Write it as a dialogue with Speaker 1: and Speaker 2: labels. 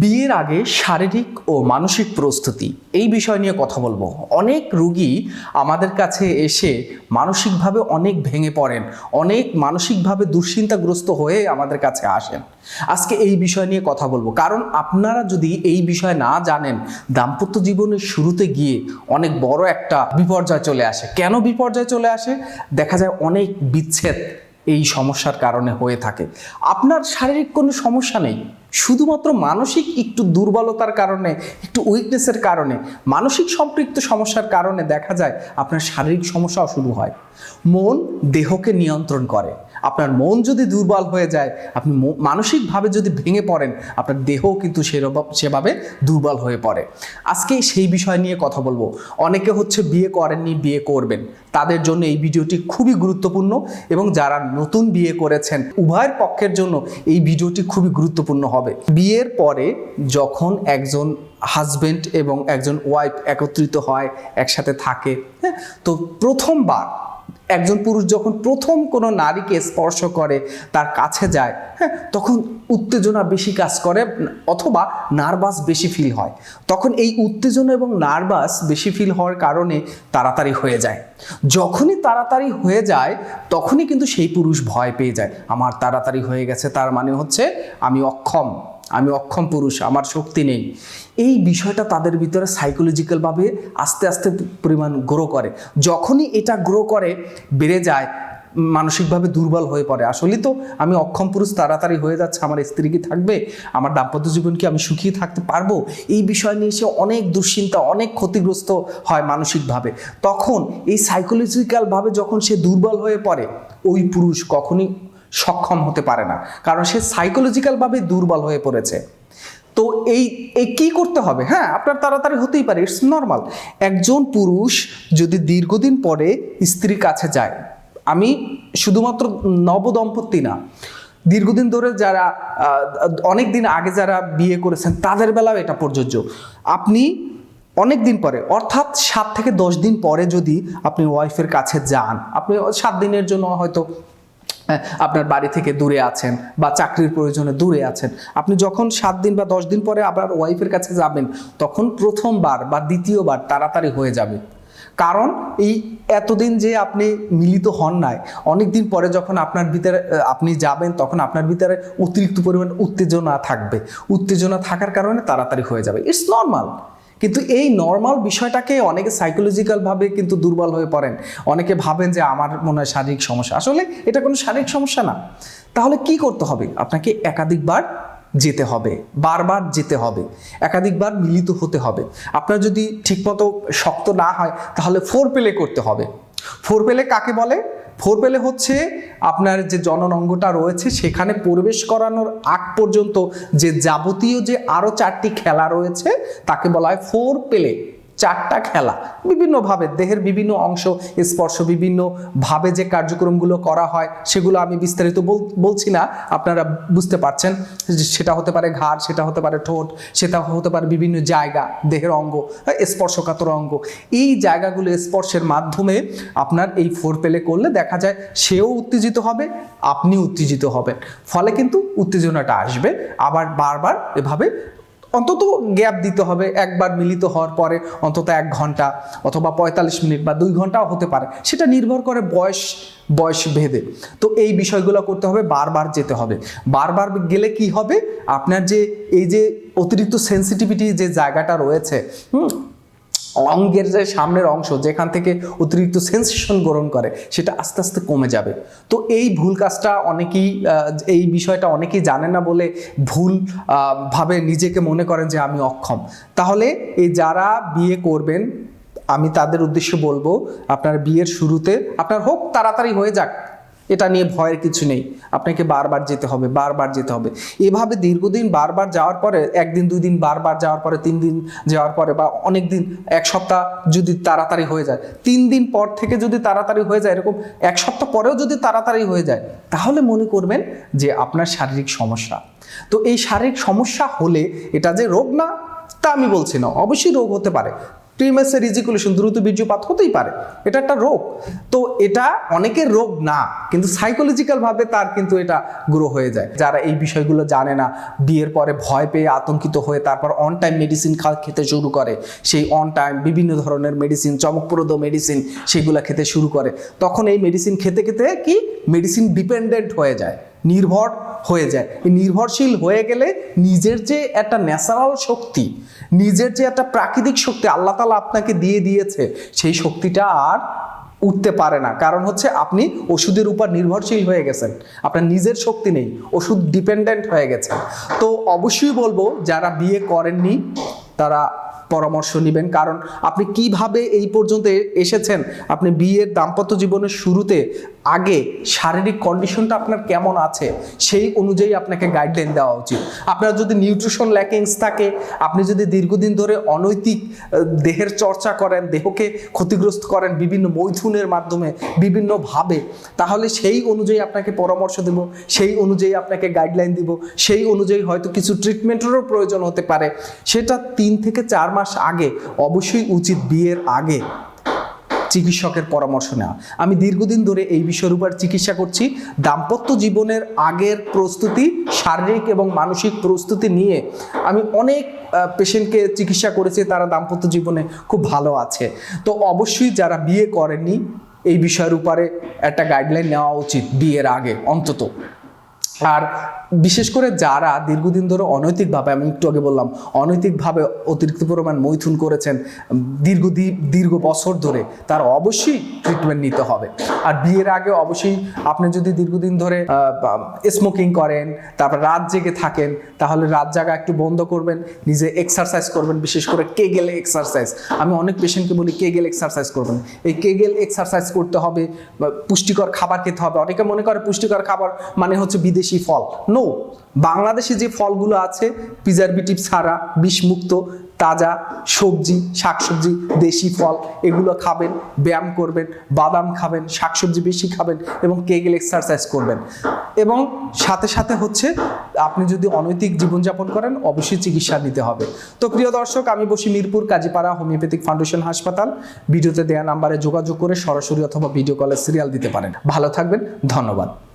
Speaker 1: বিয়ের আগে শারীরিক ও মানসিক প্রস্তুতি, এই বিষয় নিয়ে কথা বলব। অনেক রুগী আমাদের কাছে এসে মানসিকভাবে অনেক ভেঙে পড়েন, অনেক মানসিকভাবে দুশ্চিন্তাগ্রস্ত হয়ে আমাদের কাছে আসেন। আজকে এই বিষয় নিয়ে কথা বলব। কারণ আপনারা যদি এই বিষয় না জানেন, দাম্পত্য জীবনের শুরুতে গিয়ে অনেক বড় একটা বিপর্যয় চলে আসে। কেন বিপর্যয় চলে আসে? দেখা যায় অনেক বিচ্ছেদ এই সমস্যার কারণে হয়ে থাকে। আপনার শারীরিক কোনো সমস্যা নেই? শুধুমাত্র মানসিক একটু দুর্বলতার কারণে, একটু উইকনেসের কারণে, মানসিক সম্পৃক্ত সমস্যার কারণে দেখা যায় আপনার শারীরিক সমস্যাও শুরু হয়। মন দেহকে নিয়ন্ত্রণ করে। আপনার মন যদি দুর্বল হয়ে যায়, আপনি মানসিকভাবে যদি ভেঙে পড়েন, আপনার দেহও কিন্তু সেভাবে দুর্বল হয়ে পড়ে। আজকে সেই বিষয় নিয়ে কথা বলব। অনেকে হচ্ছে বিয়ে করেননি, বিয়ে করবেন। তাদের জন্য এই ভিডিওটি খুবই গুরুত্বপূর্ণ এবং যারা নতুন বিয়ে করেছেন, উভয়ের পক্ষের জন্য এই ভিডিওটি খুবই গুরুত্বপূর্ণ হবে। বিয়ের পরে যখন একজন হাজবেন্ড এবং একজন ওয়াইফ একত্রিত হয়, একসাথে থাকে হ্যাঁ তো প্রথমবার একজন পুরুষ যখন প্রথম কোনো নারীকে স্পর্শ করে, তার কাছে যায় হ্যাঁ তখন উত্তেজনা বেশি কাজ করে অথবা নার্ভাস বেশি ফিল হয়। তখন এই উত্তেজনা এবং নার্ভাস বেশি ফিল হওয়ার কারণে তাড়াতাড়ি হয়ে যায়। যখনই তাড়াতাড়ি হয়ে যায়, তখনই কিন্তু সেই পুরুষ ভয় পেয়ে যায়। আমার তাড়াতাড়ি হয়ে গেছে, তার মানে হচ্ছে আমি অক্ষম। আমি অক্ষম পুরুষ, আমার শক্তি নেই। এই বিষয়টা তাদের ভিতরে সাইকোলজিক্যালভাবে আস্তে আস্তে পরিমাণ গ্রো করে। যখনই এটা গ্রো করে, বেড়ে যায়, মানসিকভাবে দুর্বল হয়ে পড়ে। আসলে তো আমি অক্ষম পুরুষ, তাড়াতাড়ি হয়ে যাচ্ছে, আমার স্ত্রী কি থাকবে? আমার দাম্পত্য জীবন কি আমি সুখী থাকতে পারব? এই বিষয় নিয়ে সে অনেক দুশ্চিন্তা, অনেক ক্ষতিগ্রস্ত হয় মানসিকভাবে। তখন এই সাইকোলজিক্যালভাবে যখন সে দুর্বল হয়ে পড়ে, ওই পুরুষ কখনই সক্ষম হতে পারে না। কারণ সে সাইকোলজিক্যালভাবে দুর্বল হয়ে পড়েছে। তো এই এই কি করতে হবে? হ্যাঁ আপনার তাড়াতাড়ি হতেই পারে ইটস নর্মাল একজন পুরুষ যদি দীর্ঘদিন পরে স্ত্রীর কাছে যায় আমি শুধুমাত্র নবদম্পতি না দীর্ঘদিন ধরে যারা অনেক দিন আগে যারা বিয়ে করেছেন তাদের বেলাও এটা প্রযোজ্য। আপনি অনেক দিন পরে অর্থাৎ সাত থেকে দশ দিন পরে যদি আপনি ওয়াইফের কাছে যান আপনি সাত দিনের জন্য হয়তো হ্যাঁ, আপনার বাড়ি থেকে দূরে আছেন বা চাকরির প্রয়োজনে দূরে আছেন। আপনি যখন সাত দিন বা দশ দিন পরে আপনার ওয়াইফের কাছে যাবেন, তখন প্রথমবার বা দ্বিতীয়বার তাড়াতাড়ি হয়ে যাবে। কারণ এই এতদিন যে আপনি মিলিত হন নাই অনেক দিন পরে যখন আপনার ভিতরে আপনি যাবেন, তখন আপনার ভিতরে অতিরিক্ত পরিমাণ উত্তেজনা থাকবে। উত্তেজনা থাকার কারণে তাড়াতাড়ি হয়ে যাবে। ইটস নর্মাল কিন্তু এই নর্মাল বিষয়টাকে অনেকে সাইকোলজিক্যালভাবে কিন্তু দুর্বল হয়ে পড়েন। অনেকে ভাবেন যে আমার মনে হয় শারীরিক সমস্যা। আসলে এটা কোনো শারীরিক সমস্যা না। তাহলে কি করতে হবে? আপনাকে একাধিকবার যেতে হবে। বারবার যেতে হবে। একাধিকবার মিলিত হতে হবে। আপনার যদি ঠিকমতো শক্ত না হয়, তাহলে ফোর প্লে করতে হবে। ফোর পেলে কাকে বলে? ফোর পেলে হচ্ছে আপনার যে জনন অঙ্গটা রয়েছে, সেখানে প্রবেশ করানোর আগ পর্যন্ত যে যাবতীয় যে আরও চারটি খেলা রয়েছে, তাকে বলা হয় ফোর পেলে চারটা খেলা বিভিন্নভাবে দেহের বিভিন্ন অংশ স্পর্শ বিভিন্নভাবে যে কার্যক্রমগুলো করা হয় সেগুলো আমি বিস্তারিত বল- বলছি না আপনারা বুঝতে পারছেন সেটা হতে পারে ঘাড় সেটা হতে পারে ঠোঁট সেটা হতে পারে বিভিন্ন জায়গা দেহের অঙ্গ হ্যাঁ, স্পর্শকাতর অঙ্গ। এই জায়গাগুলো স্পর্শের মাধ্যমে আপনার এই ফোর পেলে করলে দেখা যায় সেও উত্তেজিত হবে আপনি উত্তেজিত হবেন। ফলে কিন্তু উত্তেজনাটা আসবে আবার বারবার এভাবে অন্তত গ্যাপ দিতে হবে, একবার মিলিত হওয়ার পরে অন্তত এক ঘণ্টা অথবা পঁয়তাল্লিশ মিনিট বা দুই ঘন্টাও হতে পারে। সেটা নির্ভর করে বয়স বয়স ভেদে। তো এই বিষয়গুলো করতে হবে, বারবার যেতে হবে। বারবার গেলে কি হবে? আপনার যে, এই যে অতিরিক্ত সেন্সিটিভিটি যে জায়গাটা রয়েছে, হুম অঙ্গের যে সামনের অংশ, যেখান থেকে অতিরিক্ত সেন্সেশন গ্রহণ করে, সেটা আস্তে আস্তে কমে যাবে। তো এই ভুল কাজটা অনেকেই এই বিষয়টা অনেকেই জানে না বলে ভুল ভাবে নিজেকে মনে করেন যে আমি অক্ষম। তাহলে এই যারা বিয়ে করবেন, আমি তাদের উদ্দেশ্যে বলব, আপনার বিয়ের শুরুতে, আপনার হোক তাড়াতাড়ি হয়ে যাক এটা নিয়ে ভয়ের কিছু নেই। আপনাকে বারবার যেতে হবে, বারবার যেতে হবে। এভাবে দীর্ঘদিন বারবার যাওয়ার পরে, একদিন, দুই দিন বারবার যাওয়ার পরে, তিন দিন যাওয়ার পরে বা অনেক দিন, এক সপ্তাহ যদি তাড়াতাড়ি হয়ে যায়, তিন দিন পর থেকে যদি তাড়াতাড়ি হয়ে যায় এরকম এক সপ্তাহ পরেও যদি তাড়াতাড়ি হয়ে যায়, তাহলে মনে করবেন যে আপনার শারীরিক সমস্যা। তো এই শারীরিক সমস্যা হলে এটা যে রোগ না, তা আমি বলছি না। অবশ্যই রোগ হতে পারে। প্রিমেসের রিজিকুলেশন দ্রুত বীর্যপাত হতেই পারে। এটা একটা রোগ। তো এটা অনেকের রোগ না, কিন্তু সাইকোলজিক্যাল ভাবে তার কিন্তু এটা গ্রো হয়ে যায়। যারা এই বিষয়গুলো জানে না, বিয়ের পরে ভয় পেয়ে আতঙ্কিত হয়ে তারপর অন টাইম মেডিসিন খেতে শুরু করে। সেই অন টাইম বিভিন্ন ধরনের মেডিসিন চমকপ্রদ মেডিসিন সেগুলো খেতে শুরু করে। তখন এই মেডিসিন খেতে খেতে কি? মেডিসিন ডিপেন্ডেন্ট হয়ে যায়। নির্ভর হয়ে যায়। এই নির্ভরশীল হয়ে গেলে নিজের যে একটা ন্যাচারাল শক্তি, নিজের যে একটা প্রাকৃতিক শক্তি আল্লাহ তালা আপনাকে দিয়ে দিয়েছে, সেই শক্তিটা আর উঠতে পারে না। কারণ হচ্ছে আপনি ওষুধের উপর নির্ভরশীল হয়ে গেছেন। আপনার নিজের শক্তি নেই, ওষুধ ডিপেন্ডেন্ট হয়ে গেছে তো অবশ্যই বলব, যারা বিয়ে করেননি, তারা পরামর্শ নেবেন। কারণ আপনি কীভাবে এই পর্যন্ত এসেছেন, আপনি বিয়ের দাম্পত্য জীবনের শুরুতে আগে শারীরিক কন্ডিশনটা আপনার কেমন আছে, সেই অনুযায়ী আপনাকে গাইডলাইন দেওয়া উচিত। আপনার যদি নিউট্রিশন ল্যাকিংস থাকে, আপনি যদি দীর্ঘদিন ধরে অনৈতিক দেহের চর্চা করেন, দেহকে ক্ষতিগ্রস্ত করেন বিভিন্ন মৈথুনের মাধ্যমে, বিভিন্নভাবে, তাহলে সেই অনুযায়ী আপনাকে পরামর্শ দেব, সেই অনুযায়ী আপনাকে গাইডলাইন দিব, সেই অনুযায়ী হয়তো কিছু ট্রিটমেন্টেরও প্রয়োজন হতে পারে। সেটা তিন থেকে চার মাস আগে, অবশ্যই উচিত বিয়ের আগে চিকিৎসকের পরামর্শ নেওয়া। আমি দীর্ঘদিন ধরে এই বিষয়ের উপর চিকিৎসা করছি। দাম্পত্য জীবনের আগের প্রস্তুতি, শারীরিক এবং মানসিক প্রস্তুতি নিয়ে আমি অনেক পেশেন্টকে চিকিৎসা করেছি, তারা দাম্পত্য জীবনে খুব ভালো আছে। তো অবশ্যই যারা বিয়ে করেননি, এই বিষয়ের উপরে একটা গাইডলাইন নেওয়া উচিত বিয়ের আগে, অন্তত। আর বিশেষ করে যারা দীর্ঘদিন ধরে অনৈতিকভাবে, আমি একটু আগে বললাম, অনৈতিকভাবে অতিরিক্ত পরিমাণ মৈথুন করেছেন দীর্ঘদিন দীর্ঘ বছর ধরে তার অবশ্যই ট্রিটমেন্ট নিতে হবে। আর বিয়ের আগে অবশ্যই আপনি যদি দীর্ঘদিন ধরে স্মোকিং করেন, তারপর রাত জেগে থাকেন, তাহলে রাত জাগা একটু বন্ধ করবেন, নিজে এক্সারসাইজ করবেন, বিশেষ করে কেগেল এক্সারসাইজ আমি অনেক পেশেন্টকে বলি কেগেল এক্সারসাইজ করবেন। এই কেগেল এক্সারসাইজ করতে হবে পুষ্টিকর খাবার খেতে হবে। অনেকে মনে করে পুষ্টিকর খাবার মানে হচ্ছে বিদেশি ফল? নো বাংলাদেশে যে ফলগুলো আছে প্রিজারভেটিভ ছাড়া, বিষমুক্ত, তাজা সবজি, শাকসবজি, দেশি ফল, এগুলো খাবেন, ব্যায়াম করবেন, বাদাম খাবেন, শাকসবজি বেশি খাবেন এবং কেগেল এক্সারসাইজ করবেন। এবং সাথে সাথে হচ্ছে, আপনি যদি অনৈতিক জীবনযাপন করেন, অবশ্যই চিকিৎসা নিতে হবে। তো প্রিয় দর্শক, আমি বসি মিরপুর কাজীপাড়া হোমিওপ্যাথিক ফাউন্ডেশন হাসপাতাল। ভিডিওতে দেওয়া নাম্বারে যোগাযোগ করে সরাসরি অথবা ভিডিও কলে সিরিয়াল দিতে পারেন। ভালো থাকবেন, ধন্যবাদ।